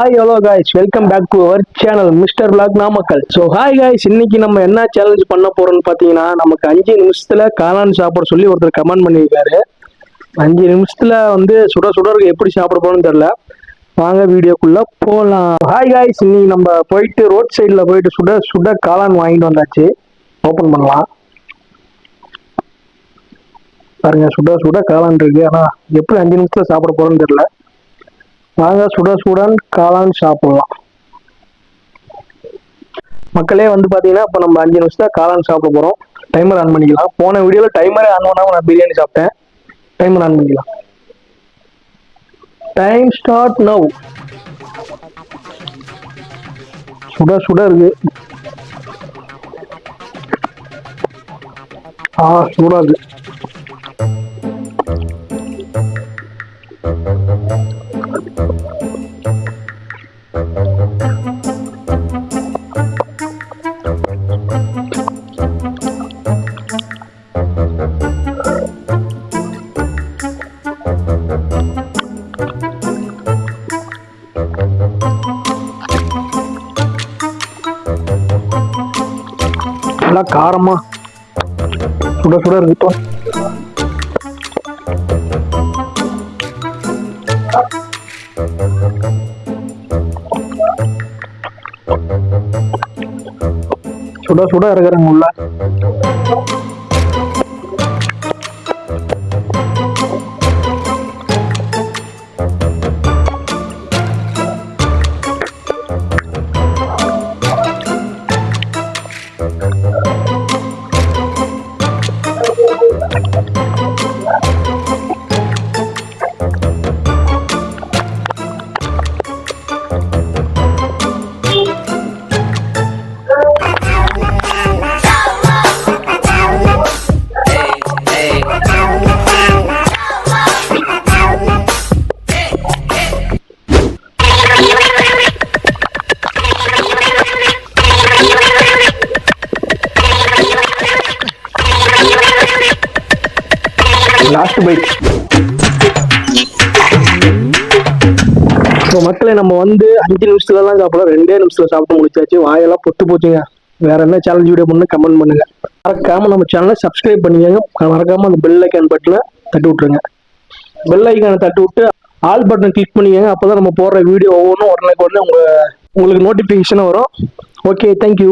Hi hello guys welcome back to our channel mister black Namakkal so hi guys இன்னைக்கு நம்ம என்ன challenge பண்ண போறோம்னு பார்த்தீங்கன்னா நமக்கு அஞ்சு நிமிஷத்துல காளான் சாப்பிட சொல்லி ஒருத்தர் கமெண்ட் பண்ணியிருக்காரு. அஞ்சு நிமிஷத்துல வந்து சுட சுட எப்படி சாப்பிட போகணும்னு தெரியல. வாங்க வீடியோக்குள்ள போகலாம் ஹாய் காய்ஸ் இன்னைக்கு நம்ம போயிட்டு ரோட் சைடில் போயிட்டு சுட சுட காளான் வாங்கிட்டு வந்தாச்சு. ஓப்பன் பண்ணலாம். பாருங்க சுட சுட காளான் இருக்கு. ஆனால் எப்படி அஞ்சு நிமிஷத்துல சாப்பிட போறோம்னு தெரியல. வாங்க சுட சுடன் காளான் சாப்பிடலாம். மக்களே வந்து பாத்தீங்கன்னா இப்போ நம்ம அஞ்சு நிமிஷத்துல காளான் சாப்பிட போறோம். டைமர் ஆன் பண்ணிக்கலாம். போன வீடியோல டைமரே ஆன் பண்ணாம நான் பிரியாணி சாப்பிட்டேன். டைமர் ஆன் பண்ணிக்கலாம். டைம் ஸ்டார்ட் நவ் சுட சுட இருக்கு. ஆ சூடா இருக்கு. நல்லா காரமா சுட சுட இருக்குப்பா சுட சுட இருக்கிறாங்க உள்ள. லாஸ்ட் பைக் இப்போ மக்களை நம்ம வந்து அஞ்சு நிமிஷத்துல தான் சாப்பிடலாம். ரெண்டே நிமிஷத்துல சாப்பிட்டு முடிச்சாச்சு. வாயெல்லாம் பொத்து போச்சுங்க. வேற என்ன சேலஞ்ச் வீடியோ பண்ணு கமெண்ட் பண்ணுங்க. மறக்காம நம்ம சேனலை சப்ஸ்கிரைப் பண்ணிக்கோங்க. மறக்காம அந்த பெல் ஐக்கான் பட்டனை தட்டி விட்டுருங்க. பெல் ஐக்கானை தட்டி விட்டு ஆல் பட்டன் கிளிக் பண்ணிக்கோங்க. அப்பதான் நம்ம போடுற வீடியோ ஒவ்வொன்றும் உடனே உடனே உங்க உங்களுக்கு நோட்டிஃபிகேஷன் வரும். Okay thank you